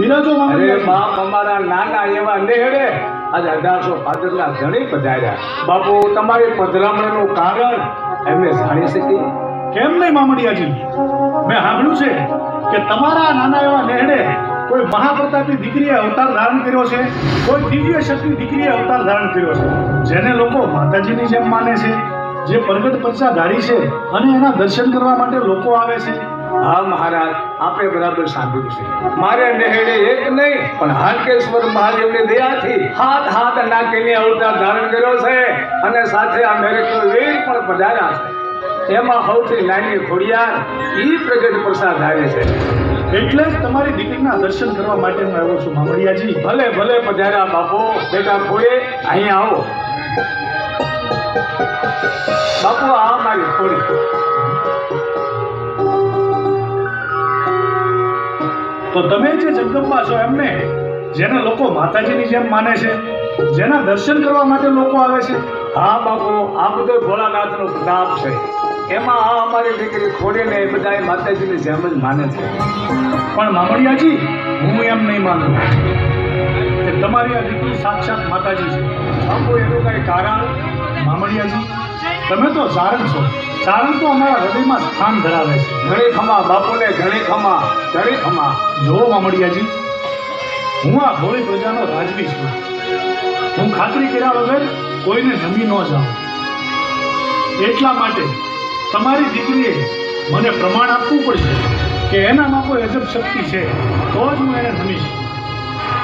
બિરાજો અરે બાપ અમારા નાના એવા નેહડે આજે અઢારસો પાદરના ધણી પધાર્યા. બાપુ તમારી પધરામણીનું કારણ એમને જાણી શકી? કેમ નહીં મામડિયાજી? મેં સાંભળ્યું છે કે તમારા નાના એવા નેહડે કોઈ મહાપ્રતાપી દીકરીએ અવતાર ધારણ કર્યો છે? કોઈ દિવ્ય શક્તિ દીકરીએ અવતાર ધારણ કર્યો છે? જેને લોકો માતાજીની જેમ માને છે જે પ્રગટ પંચાધારી છે અને એના દર્શન કરવા માટે લોકો આવે છે? હા મહારાજ આપણે બરાબર સાંભળ્યું છે. મારે નહેડે એક નહીં પણ હાટકેશ્વર મહાદેવની દયાથી હાથ હાથ નાખીને અવતાર ધારણ કર્યો છે અને સાથે આ મેરેકનો વીર પણ પધાર્યા છે. એમાં સૌથી નાની ખોડિયાર ઈ પ્રગટ પ્રસાદ આવે છે. એટલે જ તમારી દીકરીના દર્શન કરવા માટે હું આવ્યો છું મામડિયાજી ભલે ભલે પધાર્યા બાપુ. બેટા ખોડે અહીંયા આવો. બાપુ આ મારી ખોડી. તો તમે જે જગદંબા છો એમને, જેને લોકો માતાજીની જેમ માને છે, જેના દર્શન કરવા માટે લોકો આવે છે, હા બાપુ, આ બધો ભોળાનાથનો પ્રતાપ છે. એમાં આ અમારી દીકરી ખોડીને એ બધા માતાજીની જેમ જ માને છે. પણ મામડિયાજી હું એમ નહીં માનું કે તમારી આ દીકરી સાક્ષાત માતાજી છે. બાપુ, એનું કાંઈ કારણ? મામડિયાજી તમે તો ચારણ છો. ચારણ તો અમારા હૃદયમાં સ્થાન ધરાવે છે. ઘણી ખમા, બાપુને ઘણી ખમા ઘણી ખમા. જુઓ મામડિયાજી, હું આ ભોળી પ્રજાનો રાજવી છું. હું ખાતરી કર્યા વગર કોઈને નમી ન જાઉં. એટલા માટે તમારી દીકરીએ મને પ્રમાણ આપવું પડશે કે એનામાં કોઈ અજબ શક્તિ છે, તો જ હું એને નમીશ.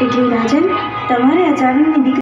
એટલે રાજન, તમારે આ દીકરી